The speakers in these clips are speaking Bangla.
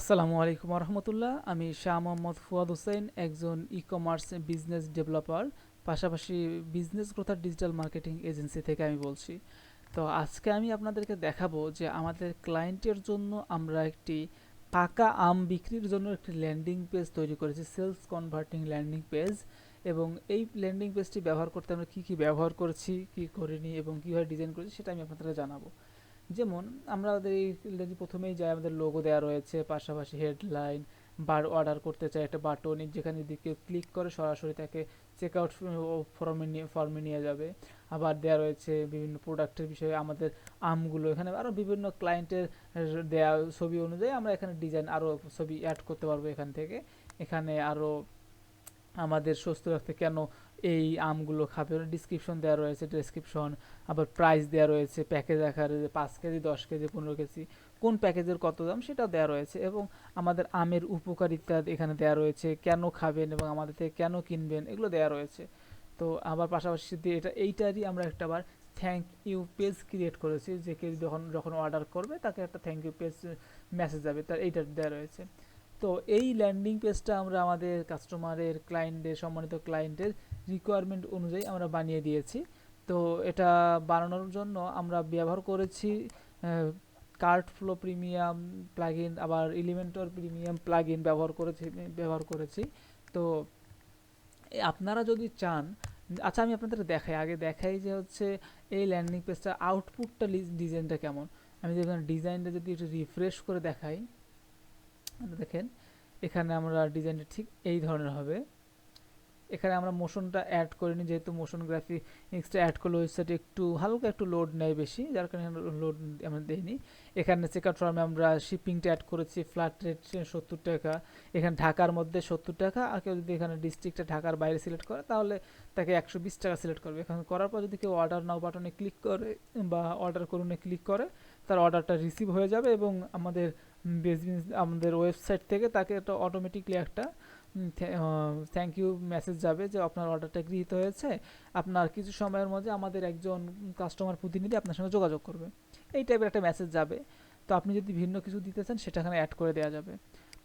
আসসালামু আলাইকুম রহমতুল্লাহ আমি শাহ মোহাম্মদ ফুয়াদ হোসেন, একজন ই কমার্স বিজনেস ডেভেলপার পাশাপাশি বিজনেস গ্রোথ আর ডিজিটাল মার্কেটিং এজেন্সি থেকে আমি বলছি। তো আজকে আমি আপনাদেরকে দেখাবো যে আমাদের ক্লায়েন্টের জন্য আমরা একটি পাকা আম বিক্রির জন্য একটি ল্যান্ডিং পেজ তৈরি করেছি সেলস কনভার্টিং ল্যান্ডিং পেজ এবং এই ল্যান্ডিং পেজটি ব্যবহার করতে আমরা কী কী ব্যবহার করেছি, কী করিনি এবং কীভাবে ডিজাইন করেছি সেটা আমি আপনাদেরকে জানাব। যেমন আমরা এই প্রথমেই যাই, আমাদের লোগো দেওয়া রয়েছে, পাশাপাশি হেডলাইন বার অর্ডার করতে চাই একটা বাটন যেখানে যদি কেউ ক্লিক করে সরাসরি তাকে চেক আউট ফর্মে নিয়ে ফর্মে নিয়ে যাবে। আবার দেওয়া রয়েছে বিভিন্ন প্রোডাক্টের বিষয়ে আমাদের আমগুলো, এখানে আরও বিভিন্ন ক্লায়েন্টের দেওয়া ছবি অনুযায়ী আমরা এখানে ডিজাইন আরও ছবি অ্যাড করতে পারব এখান থেকে। এখানে আরও আমাদের সুস্থ রাখতে কেন এই আমগুলো খাবে। ডিসক্রিপশন দেওয়া রয়েছে ডেসক্রিপশন আবার প্রাইস দেওয়া রয়েছে প্যাকেজ আকারে পাঁচ কেজি, দশ কেজি, পনেরো কেজি, কোন প্যাকেজের কত দাম সেটাও দেওয়া রয়েছে এবং আমাদের আমের উপকারিতা এখানে দেওয়া রয়েছে, কেন খাবেন এবং আমাদের থেকে কেন কিনবেন এগুলো দেওয়া রয়েছে। তো আবার পাশাপাশি দিয়ে এটা, এইটারই আমরা একটা আবার থ্যাংক ইউ পেজ ক্রিয়েট করেছি যে কেউ যখন যখন অর্ডার করবে তাকে একটা থ্যাংক ইউ পেজ মেসেজ যাবে, তার এইটা দেওয়া রয়েছে। তো এই ল্যান্ডিং পেজটা আমরা আমাদের কাস্টমারের ক্লায়েন্টের সম্মানিত ক্লায়েন্টের রিকোয়ারমেন্ট অনুযায়ী আমরা বানিয়ে দিয়েছি। তো এটা বানানোর জন্য আমরা ব্যবহার করেছি কার্ট ফ্লো প্রিমিয়াম প্লাগইন আবার এলিমেন্টর প্রিমিয়াম প্লাগইন ব্যবহার করেছি ব্যবহার করেছি। তো আপনারা যদি চান আচ্ছা আমি আপনাদের দেখাই, আগে দেখাই যে হচ্ছে এই ল্যান্ডিং পেজটা আউটপুটটা ডিজাইনটা কেমন। আমি যদি ডিজাইনটা যদি একটু রিফ্রেশ করে দেখাই। দেখেন, এখানে আমরা ডিজাইনটা ঠিক এই ধরনের হবে। এখানে আমরা মোশনটা অ্যাড করিনি, যেহেতু মোশন গ্রাফিক্সটা অ্যাড করলে ওয়েবসাইটে একটু হালকা একটু লোড নেয় বেশি, যার কারণে লোড আমরা দিইনি। এখানে চেকআউট ফর্মে আমরা শিপিংটা অ্যাড করেছি ফ্ল্যাট রেট সত্তর টাকা, এখানে ঢাকার মধ্যে সত্তর টাকা, আর কেউ যদি এখানে ডিস্ট্রিক্টটা ঢাকার বাইরে সিলেক্ট করে, তাহলে তাকে একশো বিশ টাকা সিলেক্ট করবে। এখানে করার পর যদি কেউ অর্ডার নাও বাটনে ক্লিক করে বা অর্ডার করুনে ক্লিক করে তার অর্ডারটা রিসিভ হয়ে যাবে এবং আমাদের বিজনেস আমাদের ওয়েবসাইট থেকে তাকে একটা অটোমেটিকলি একটা থ্যাংক ইউ মেসেজ যাবে যে আপনার অর্ডারটা গৃহীত হয়েছে। আপনার কিছু সময়ের মধ্যে আমাদের একজন কাস্টমার প্রতিনিধি আপনার সঙ্গে যোগাযোগ করবে। এই টাইপের একটা মেসেজ যাবে। তো আপনি যদি ভিন্ন কিছু দিতে চান সেটা এখানে অ্যাড করে দেওয়া যাবে।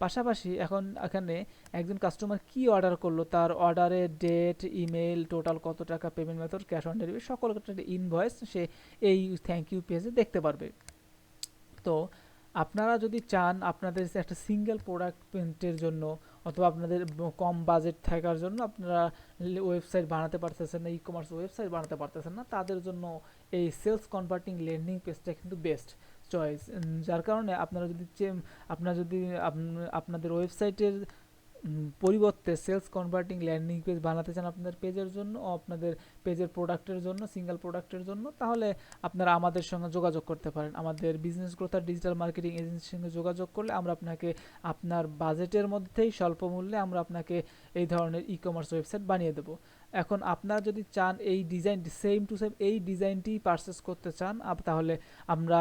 পাশাপাশি এখন, এখানে একজন কাস্টমার কি অর্ডার করল, তার অর্ডারের ডেট ইমেল টোটাল কত টাকা payment method cash on delivery সকল একটা ইনভয়েস সে এই থ্যাংক ইউ পেজে দেখতে পারবে। তো আপনারা যদি চান আপনাদের একটা সিঙ্গেল প্রোডাক্ট প্রিন্টের জন্য অথবা আপনাদের কম বাজেট থাকার জন্য আপনারা ওয়েবসাইট বানাতে পারতেছেন না ই কমার্স ওয়েবসাইট বানাতে পারতেছেন না, তাদের জন্য এই সেলস কনভার্টিং লেন্ডিং পেজটা কিন্তু বেস্ট চয়েস যার কারণে আপনারা যদি আপনারা যদি আপনাদের ওয়েবসাইটের পরিবর্তে সেলস কনভার্টিং ল্যান্ডিং পেজ বানাতে চান আপনাদের পেজের জন্য, আপনাদের পেজের প্রোডাক্টের জন্য সিঙ্গেল প্রোডাক্টের জন্য, তাহলে আপনারা আমাদের সঙ্গে যোগাযোগ করতে পারেন। আমাদের বিজনেস গ্রোথ আর ডিজিটাল মার্কেটিং এজেন্সির সঙ্গে যোগাযোগ করলে আমরা আপনাকে আপনার বাজেটের মধ্যেই স্বল্প মূল্যে আমরা আপনাকে এই ধরনের ই কমার্স ওয়েবসাইট বানিয়ে দেবো। এখন আপনারা যদি চান এই ডিজাইনটি সেম টু সেম এই ডিজাইনটি পারচেস করতে চান তাহলে আমরা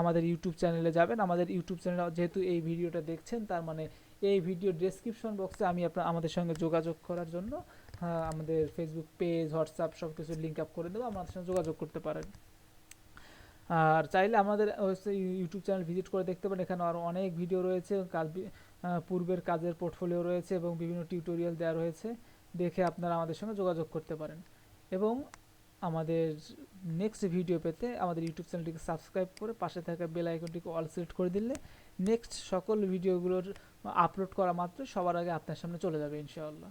আমাদের ইউটিউব চ্যানেলে যাবেন। আমাদের ইউটিউব চ্যানেলে যেহেতু এই ভিডিওটা দেখছেন, তার মানে এই ভিডিও ডেসক্রিপশন বক্সে আমি আপনার, আমাদের সঙ্গে যোগাযোগ করার জন্য আমাদের ফেসবুক পেজ হোয়াটসঅ্যাপ সব কিছু লিঙ্ক আপ করে দেবো, আমাদের সঙ্গে যোগাযোগ করতে পারেন। আর চাইলে আমাদের ইউটিউব চ্যানেল ভিজিট করে দেখতে পারেন, এখানে আরও অনেক ভিডিও রয়েছে, কাজ পূর্বের কাজের পোর্টফোলিও রয়েছে এবং বিভিন্ন টিউটোরিয়াল দেওয়া রয়েছে, দেখে আপনারা আমাদের সঙ্গে যোগাযোগ করতে পারেন। এবং আমাদের নেক্সট ভিডিও পেতে আমাদের ইউটিউব চ্যানেলটিকে সাবস্ক্রাইব করে পাশে থাকা বেল আইকনটিকে অল সিলেক্ট করে দিলে নেক্সট সকল ভিডিওগুলোর আপলোড করা মাত্র সবার আগে আপনার সামনে চলে যাবে, ইনশাআল্লাহ।